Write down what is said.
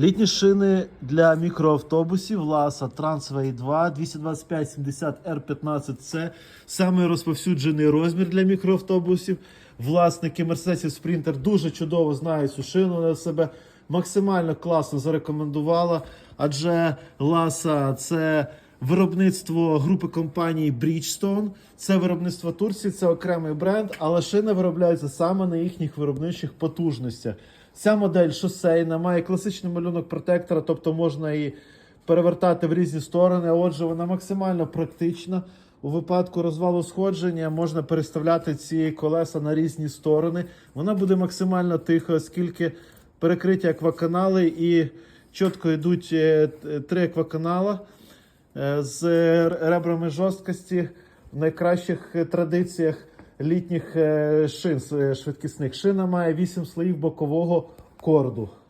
Літні шини для мікроавтобусів Ласа Transway 2 225 70 R15 це саме розповсюджений розмір для мікроавтобусів. Власники Мерседесів Спрінтер дуже чудово знають цю шину вона себе максимально класно зарекомендувала, адже Ласа це виробництво групи компаній Bridgestone. Це виробництво Турції, це окремий бренд, але шина виробляється саме на їхніх виробничих потужностях. Ця модель шосейна, має класичний малюнок протектора, тобто можна її перевертати в різні сторони. Отже, вона максимально практична. У випадку розвалу сходження можна переставляти ці колеса на різні сторони. Вона буде максимально тихо, оскільки перекриті акваканали і чітко йдуть е, три акваканала з ребрами жорсткості в найкращих е, традиціях літніх е, шин е, швидкісних. Шина має 8 слоїв бокового корду.